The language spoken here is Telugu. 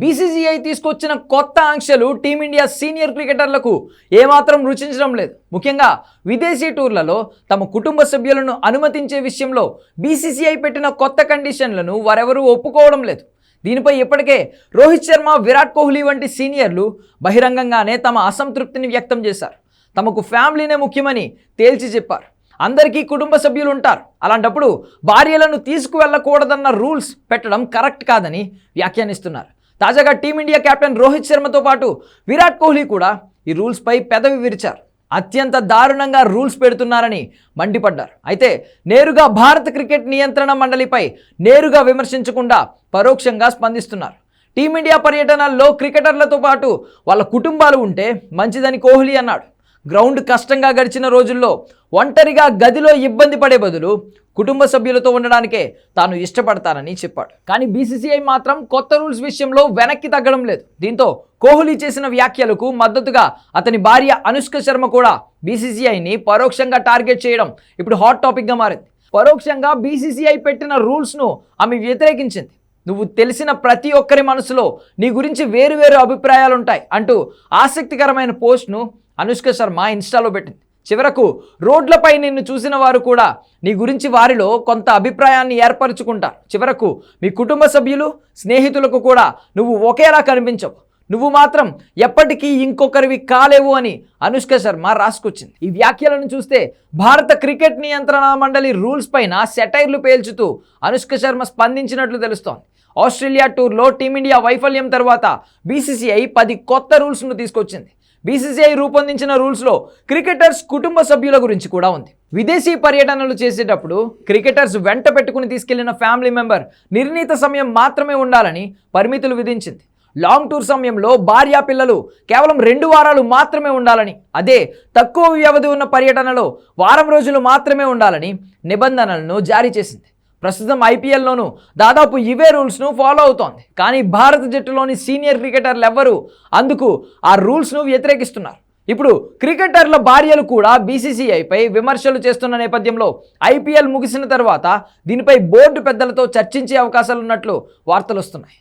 బీసీసీఐ తీసుకొచ్చిన కొత్త ఆంక్షలు టీమిండియా సీనియర్ క్రికెటర్లకు ఏమాత్రం రుచించడం లేదు. ముఖ్యంగా విదేశీ టూర్లలో తమ కుటుంబ సభ్యులను అనుమతించే విషయంలో బీసీసీఐ పెట్టిన కొత్త కండిషన్లను వారెవరూ ఒప్పుకోవడం లేదు. దీనిపై ఇప్పటికే రోహిత్ శర్మ విరాట్ కోహ్లీ వంటి సీనియర్లు బహిరంగంగానే తమ అసంతృప్తిని వ్యక్తం చేశారు. తమకు ఫ్యామిలీనే ముఖ్యమని తేల్చి చెప్పారు. అందరికీ కుటుంబ సభ్యులు ఉంటారు. అలాంటప్పుడు భార్యలను తీసుకువెళ్ళకూడదన్న రూల్స్ పెట్టడం కరెక్ట్ కాదని వ్యాఖ్యానిస్తున్నారు. తాజాగా టీమిండియా కెప్టెన్ రోహిత్ శర్మతో పాటు విరాట్ కోహ్లీ కూడా ఈ రూల్స్పై పెదవి విరిచారు. అత్యంత దారుణంగా రూల్స్ పెడుతున్నారని మండిపడ్డారు. అయితే నేరుగా భారత క్రికెట్ నియంత్రణ మండలిపై నేరుగా విమర్శించకుండా పరోక్షంగా స్పందిస్తున్నారు. టీమిండియా పర్యటనల్లో క్రికెటర్లతో పాటు వాళ్ళ కుటుంబాలు ఉంటే మంచిదని కోహ్లీ అన్నాడు. గ్రౌండ్ కష్టంగా గడిచిన రోజుల్లో ఒంటరిగా గదిలో ఇబ్బంది పడే బదులు కుటుంబ సభ్యులతో ఉండడానికే తాను ఇష్టపడతానని చెప్పాడు. కానీ బీసీసీఐ మాత్రం కొత్త రూల్స్ విషయంలో వెనక్కి తగ్గడం లేదు. దీంతో కోహ్లీ చేసిన వ్యాఖ్యలకు మద్దతుగా అతని భార్య అనుష్క శర్మ కూడా బీసీసీఐని పరోక్షంగా టార్గెట్ చేయడం ఇప్పుడు హాట్ టాపిక్గా మారింది. పరోక్షంగా బీసీసీఐ పెట్టిన రూల్స్ను ఆమె వ్యతిరేకించింది. నువ్వు తెలిసిన ప్రతి ఒక్కరి మనసులో నీ గురించి వేరు వేరు అభిప్రాయాలు ఉంటాయి అంటూ ఆసక్తికరమైన పోస్ట్ను అనుష్క శర్మ ఇన్స్టాలో పెట్టింది. చివరకు రోడ్లపై నిన్ను చూసిన వారు కూడా నీ గురించి వారిలో కొంత అభిప్రాయాన్ని ఏర్పరచుకుంటారు. చివరకు మీ కుటుంబ సభ్యులు స్నేహితులకు కూడా నువ్వు ఒకేలా కనిపించవు. నువ్వు మాత్రం ఎప్పటికీ ఇంకొకరివి కాలేవు అని అనుష్క శర్మ రాసుకొచ్చింది. ఈ వ్యాఖ్యలను చూస్తే భారత క్రికెట్ నియంత్రణ మండలి రూల్స్ పైన సెటైర్లు పేల్చుతూ అనుష్క శర్మ స్పందించినట్లు తెలుస్తోంది. ఆస్ట్రేలియా టూర్లో టీమిండియా వైఫల్యం తర్వాత బీసీసీఐ పది కొత్త రూల్స్ను తీసుకొచ్చింది. బీసీసీఐ రూపొందించిన రూల్స్లో క్రికెటర్స్ కుటుంబ సభ్యుల గురించి కూడా ఉంది. విదేశీ పర్యటనలు చేసేటప్పుడు క్రికెటర్స్ వెంట పెట్టుకుని తీసుకెళ్ళిన ఫ్యామిలీ మెంబర్ నిర్ణీత సమయం మాత్రమే ఉండాలని పరిమితులు విధించింది. లాంగ్ టూర్ సమయంలో భార్యా పిల్లలు కేవలం రెండు వారాలు మాత్రమే ఉండాలని అదే తక్కువ వ్యవధి ఉన్న పర్యటనలో వారం రోజులు మాత్రమే ఉండాలని నిబంధనలను జారీ చేసింది. ప్రస్తుతం ఐపీఎల్లోనూ దాదాపు ఇవే రూల్స్ను ఫాలో అవుతోంది. కానీ భారత జట్టులోని సీనియర్ క్రికెటర్లు ఎవ్వరూ అందుకు ఆ రూల్స్ను వ్యతిరేకిస్తున్నారు. ఇప్పుడు క్రికెటర్ల భార్యలు కూడా బీసీసీఐపై విమర్శలు చేస్తున్న నేపథ్యంలో ఐపీఎల్ ముగిసిన తర్వాత దీనిపై బోర్డు పెద్దలతో చర్చించే అవకాశాలున్నట్లు వార్తలు వస్తున్నాయి